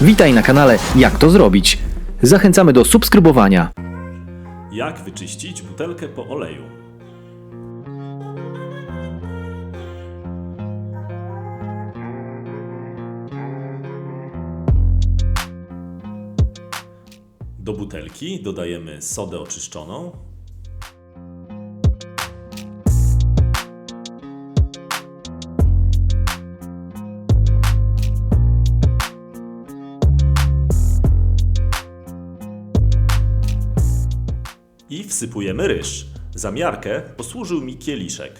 Witaj na kanale Jak to zrobić. Zachęcamy do subskrybowania. Jak wyczyścić butelkę po oleju? Do butelki dodajemy sodę oczyszczoną, i wsypujemy ryż. Za miarkę posłużył mi kieliszek.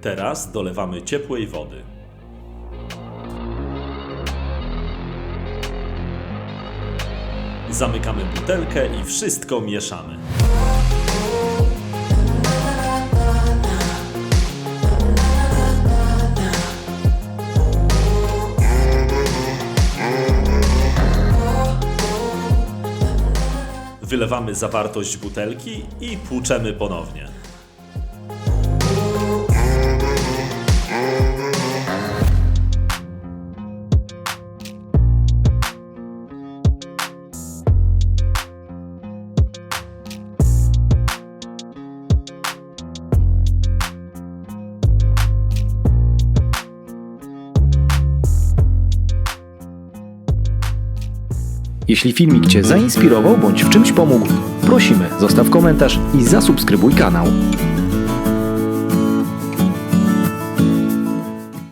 Teraz dolewamy ciepłej wody. Zamykamy butelkę i wszystko mieszamy. Wylewamy zawartość butelki i płuczemy ponownie. Jeśli filmik Cię zainspirował bądź w czymś pomógł, prosimy zostaw komentarz i zasubskrybuj kanał.